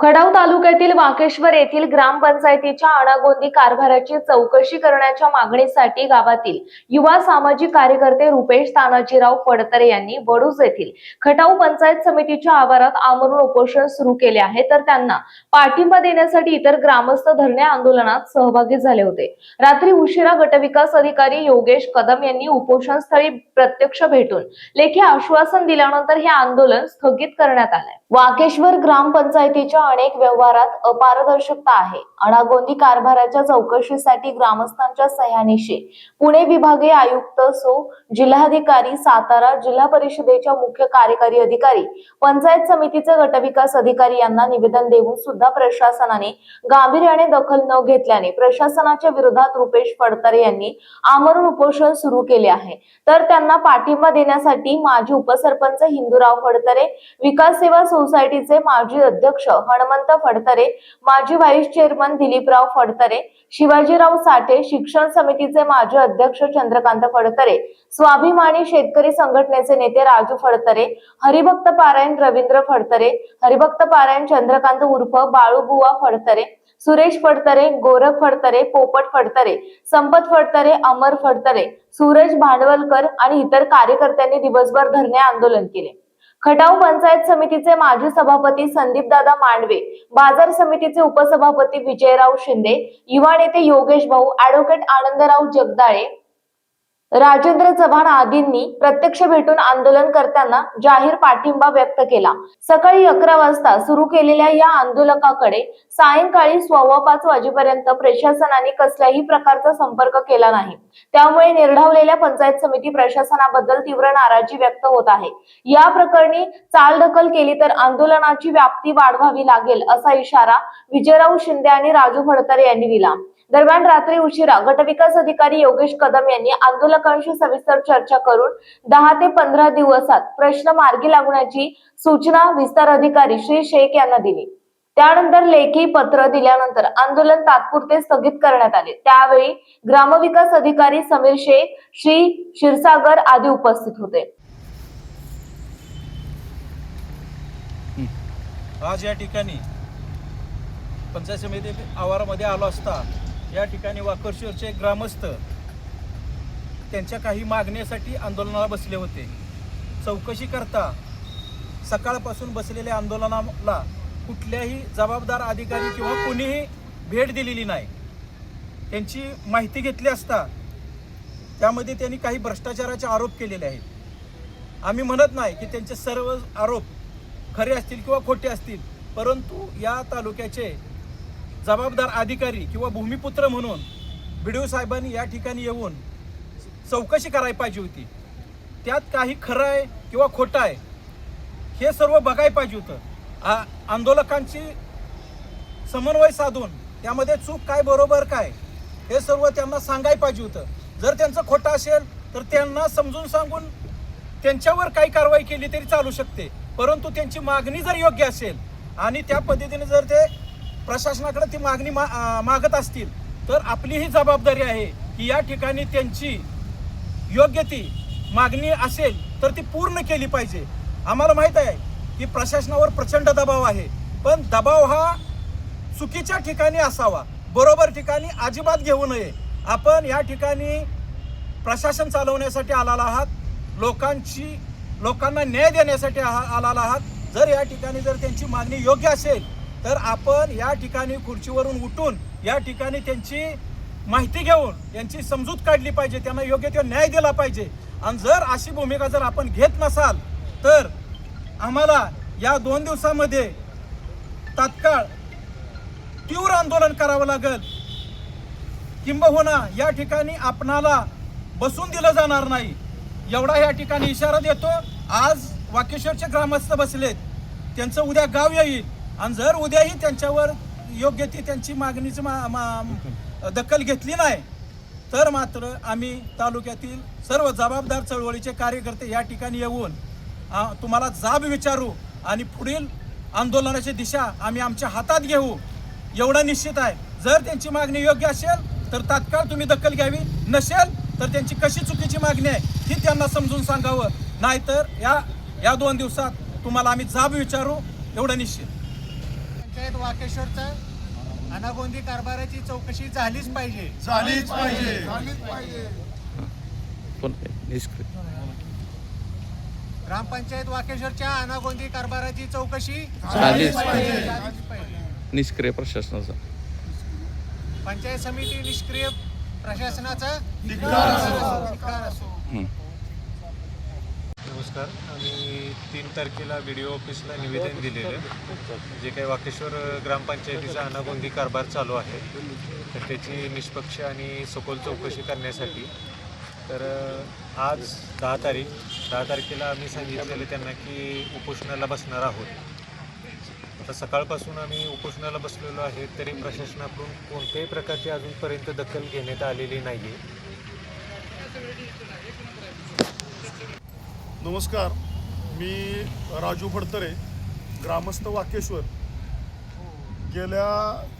Khatav तालुक्यातील वाकेश्वर येथील ग्रामपंचायतीच्या अनागोंदी कारभाराची चौकशी करण्याच्या मागणीसाठी गावातील युवा सामाजिक कार्यकर्ते रुपेश तानाजीराव फडतरे यांनी वडूज येथील खटाव पंचायत समितीच्या आवारात आमरण उपोषण सुरू केले आहे. तर त्यांना पाठिंबा देण्यासाठी इतर ग्रामस्थ धरणे आंदोलनात सहभागी झाले होते. रात्री उशिरा गटविकास अधिकारी योगेश कदम यांनी उपोषण स्थळी प्रत्यक्ष भेटून लेखी आश्वासन दिल्यानंतर हे आंदोलन स्थगित करण्यात आलंय. वाकेश्वर ग्रामपंचायतीच्या अनेक व्यवहारात अपारदर्शकता आहे. अनागोंदी कारभाराच्या चौकशीसाठी ग्रामस्थांच्या सह्यानिशी पुणे विभागीय आयुक्त सो जिल्हाधिकारी सातारा जिल्हा परिषदेच्या मुख्य कार्यकारी अधिकारी पंचायत समितीचे गटविकास अधिकारी यांना निवेदन देऊन सुद्धा प्रशासनाने गांभीर्याने दखल न घेतल्याने प्रशासनाच्या विरोधात रुपेश फडतरे यांनी आमरण उपोषण सुरू केले आहे. तर त्यांना पाठिंबा देण्यासाठी माजी उपसरपंच हिंदूराव फडतरे विकास सेवा सोसायटीचे माजी अध्यक्ष हनुमंत फडतरे माजी व्हाईस चेअरमन दिलीपराव फडतरे शिवाजीराव साठे शिक्षण समितीचे माजी अध्यक्ष चंद्रकांत फडतरे स्वाभिमानी शेतकरी संघटनेचे नेते राजू फडतरे हरिभक्त पारायण रवींद्र फडतरे हरिभक्त पारायण चंद्रकांत उर्फ बाळूबुवा फडतरे सुरेश फडतरे गोरख फडतरे पोपट फडतरे संपत फडतरे अमर फडतरे सूरज भांडवलकर आणि इतर कार्यकर्त्यांनी दिवसभर धरणे आंदोलन केले. खटाव पंचायत समितीचे माजी सभापती संदीपदादा मांडवे बाजार समितीचे उपसभापती विजयराव शिंदे युवा नेते योगेश भाऊ ऍडव्होकेट आनंदराव जगदाळे राजेंद्र चव्हाण आदींनी प्रत्यक्ष भेटून आंदोलनकर्त्यांना जाहीर पाठिंबा व्यक्त केला. सकाळी अकरा वाजता सुरू केलेल्या या आंदोलकाकडे सायंकाळी सव्वा पाच वाजेपर्यंत प्रशासनाने कसल्याही प्रकारचा संपर्क केला नाही. त्यामुळे निर्ढावलेल्या पंचायत समिती प्रशासनाबद्दल तीव्र नाराजी व्यक्त होत आहे. या प्रकरणी चालढकल केली तर आंदोलनाची व्याप्ती वाढवावी लागेल असा इशारा विजयराव शिंदे आणि राजू फडतरे यांनी दिला. दरम्यान रात्री उशिरा गटविकास अधिकारी योगेश कदम यांनी आंदोलकांशी सविस्तर चर्चा करून दहा ते पंधरा दिवसात प्रश्न मार्गी लागण्याची सूचना विस्तार अधिकारी श्री शेख यांना दिली. त्यानंतर लेखी पत्र दिल्यानंतर आंदोलन तात्पुरते स्थगित करण्यात आले. त्यावेळी ग्रामविकास अधिकारी समीर शेख श्री क्षीरसागर आदी उपस्थित होते. आज या ठिकाणी पंचायत समिती आवारामध्ये आलो असता या ठिकाणी वाकरशेरचे ग्रामस्थ त्यांच्या काही मागण्यासाठी आंदोलनाला बसले होते. चौकशी करता सकाळपासून बसलेल्या आंदोलनाला कुठल्याही जबाबदार अधिकारी किंवा कोणीही भेट दिलेली नाही. त्यांची माहिती घेतली असता त्यामध्ये त्यांनी काही भ्रष्टाचाराचे आरोप केलेले आहेत. आम्ही म्हणत नाही की त्यांचे सर्व आरोप खरे असतील किंवा खोटे असतील परंतु या तालुक्याचे जबाबदार अधिकारी किंवा भूमिपुत्र म्हणून बी साहेबांनी या ठिकाणी येऊन चौकशी करायला पाहिजे होती. त्यात काही खरं आहे किंवा खोटं आहे हे सर्व बघायला पाहिजे होतं. आ आंदोलकांची समन्वय साधून त्यामध्ये चूक काय बरोबर काय हे सर्व त्यांना सांगायला पाहिजे होतं. जर त्यांचं खोटं असेल तर त्यांना समजून सांगून त्यांच्यावर काही कारवाई केली तरी चालू शकते. परंतु त्यांची मागणी जर योग्य असेल आणि त्या पद्धतीने जर ते प्रशासनाकडे ती मागणी मा मागत असतील तर आपली ही जबाबदारी आहे की या ठिकाणी त्यांची योग्य ती मागणी असेल तर ती पूर्ण केली पाहिजे. आम्हाला माहीत आहे की प्रशासनावर प्रचंड दबाव आहे पण दबाव हा चुकीच्या ठिकाणी असावा. बरोबर ठिकाणी अजिबात घेऊ नये. आपण या ठिकाणी प्रशासन चालवण्यासाठी आलेला आहात लोकांची लोकांना न्याय देण्यासाठी आहा- आलेला आहात. जर या ठिकाणी जर त्यांची मागणी योग्य असेल तर आपण या ठिकाणी खुर्चीवरून उठून या ठिकाणी त्यांची माहिती घेऊन यांची समजूत काढली पाहिजे त्यांना योग्य तो न्याय दिला पाहिजे. आणि जर अशी भूमिका जर आपण घेत नसाल तर आम्हाला या दोन दिवसामध्ये तात्काळ तीव्र आंदोलन करावं लागेल. किंबहुना या ठिकाणी आपणाला बसून दिलं जाणार नाही. एवढा या ठिकाणी इशारा देतो. आज वाकेश्वरचे ग्रामस्थ बसलेत. त्यांचं उद्या गाव येईल. आणि जर उद्याही त्यांच्यावर योग्य ती त्यांची मागणीची मा, मा, दखल घेतली नाही तर मात्र आम्ही तालुक्यातील सर्व जबाबदार चळवळीचे कार्यकर्ते या ठिकाणी येऊन तुम्हाला जाब विचारू आणि पुढील आंदोलनाची दिशा आम्ही आमच्या हातात घेऊ. एवढं निश्चित आहे. जर त्यांची मागणी योग्य असेल तर तात्काळ तुम्ही दखल घ्यावी. नसेल तर त्यांची कशी चुकीची मागणी आहे ही त्यांना समजून सांगावं. नाहीतर या या दोन दिवसात तुम्हाला आम्ही जाब विचारू. एवढं निश्चित. पंचायत वाकेश्वरचं. अनागोंदी कारभाराची चौकशी झालीच पाहिजे. झालीच पाहिजे. पण निष्क्रिय. ग्रामपंचायत वाकेश्वरच्या अनागोंदी कारभाराची चौकशी झालीच पाहिजे. झालीच पाहिजे. निष्क्रिय प्रशासनाचा. पंचायत समिती निष्क्रिय प्रशासनाचा धिक्कार असो. नमस्कार. आम्ही तीन तारखेला बी डी ऑफिसला निवेदन दिलेलं जे काही वाकेश्वर ग्रामपंचायतीचा अनागोंदी कारभार चालू आहे तर त्याची निष्पक्ष आणि सखोल चौकशी करण्यासाठी. तर आज दहा तारीख दहा तारखेला आम्ही सांगितलेलं त्यांना की उपोषणाला बसणार आहोत. आता सकाळपासून आम्ही उपोषणाला बसलेलो आहे तरी प्रशासनाकडून कोणत्याही प्रकारची अजूनपर्यंत दखल घेण्यात आलेली नाही आहे नमस्कार. मी राजू फडतरे ग्रामस्थ वाकेश्वर. गेल्या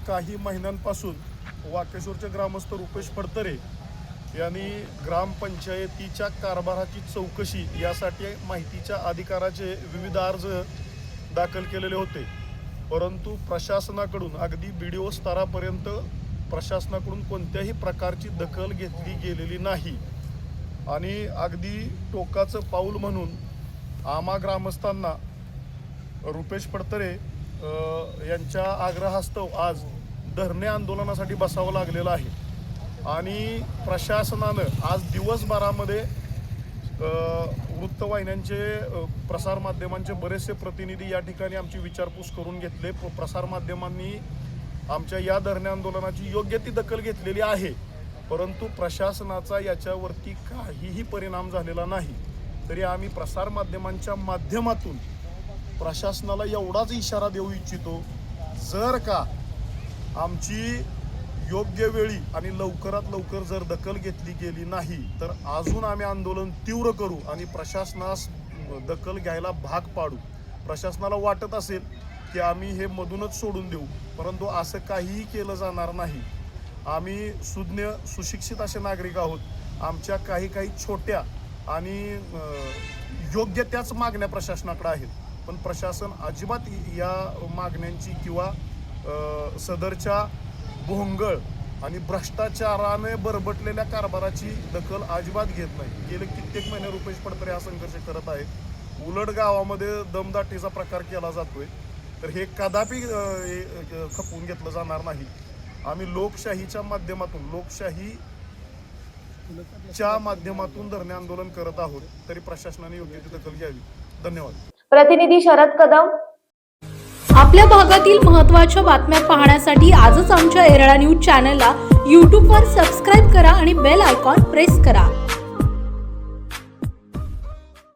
काही महिन्यांपासून वाकेश्वरचे ग्रामस्थ रुपेश फडतरे यांनी ग्रामपंचायतीच्या कारभाराची चौकशी यासाठी माहितीच्या अधिकाराचे विविध अर्ज दाखल केलेले होते. परंतु प्रशासनाकडून अगदी बी डी ओ स्तरापर्यंत प्रशासनाकडून कोणत्याही प्रकारची दखल घेतली गेलेली नाही. आणि अगदी टोकाचं पाऊल म्हणून आम्हा ग्रामस्थांना रुपेश पडतरे यांच्या आग्रहास्तव आज धरणे आंदोलनासाठी बसावं लागलेलं आहे. आणि प्रशासनानं आज दिवसभरामध्ये वृत्तवाहिन्यांचे प्रसारमाध्यमांचे बरेचसे प्रतिनिधी या ठिकाणी आमची विचारपूस करून घेतले. प्रसारमाध्यमांनी आमच्या या धरणे आंदोलनाची योग्य ती दखल घेतलेली आहे. परंतु प्रशासनाचा याच्यावरती काहीही परिणाम झालेला नाही. तरी आम्ही प्रसारमाध्यमांच्या माध्यमातून प्रशासनाला एवढाच इशारा देऊ इच्छितो जर का आमची योग्य वेळी आणि लवकरात लवकर जर दखल घेतली गेली नाही तर अजून आम्ही आंदोलन तीव्र करू आणि प्रशासनास दखल घ्यायला भाग पाडू. प्रशासनाला वाटत असेल की आम्ही हे मधूनच सोडून देऊ परंतु असं काहीही केलं जाणार नाही. आम्ही सुज्ञ सुशिक्षित असे नागरिक आहोत. आमच्या काही काही छोट्या आणि योग्य त्याच मागण्या प्रशासनाकडे आहेत. पण प्रशासन अजिबात या मागण्यांची किंवा सदरच्या भोंगळ आणि भ्रष्टाचाराने बरबटलेल्या कारभाराची दखल अजिबात घेत नाही. गेले कित्येक महिने रुपेश पडतरे हा संघर्ष करत आहेत. उलट गावामध्ये दमदाटीचा प्रकार केला जातोय. तर हे कदापि खपवून घेतलं जाणार नाही. आम्ही लोकशाहीच्या माध्यमातून लोकशाही च्या माध्यमातून धरणे आंदोलन करत आहोत तरी प्रशासनाने योग्य ती दखल घ्यावी. धन्यवाद. प्रतिनिधी शरद कदम. आपल्या भागातील महत्त्वाच्या बातम्या पाहण्यासाठी आजच आमच्या एरळा न्यूज चॅनलला यूट्यूबवर सबस्क्राईब करा आणि बेल आयकॉन प्रेस करा.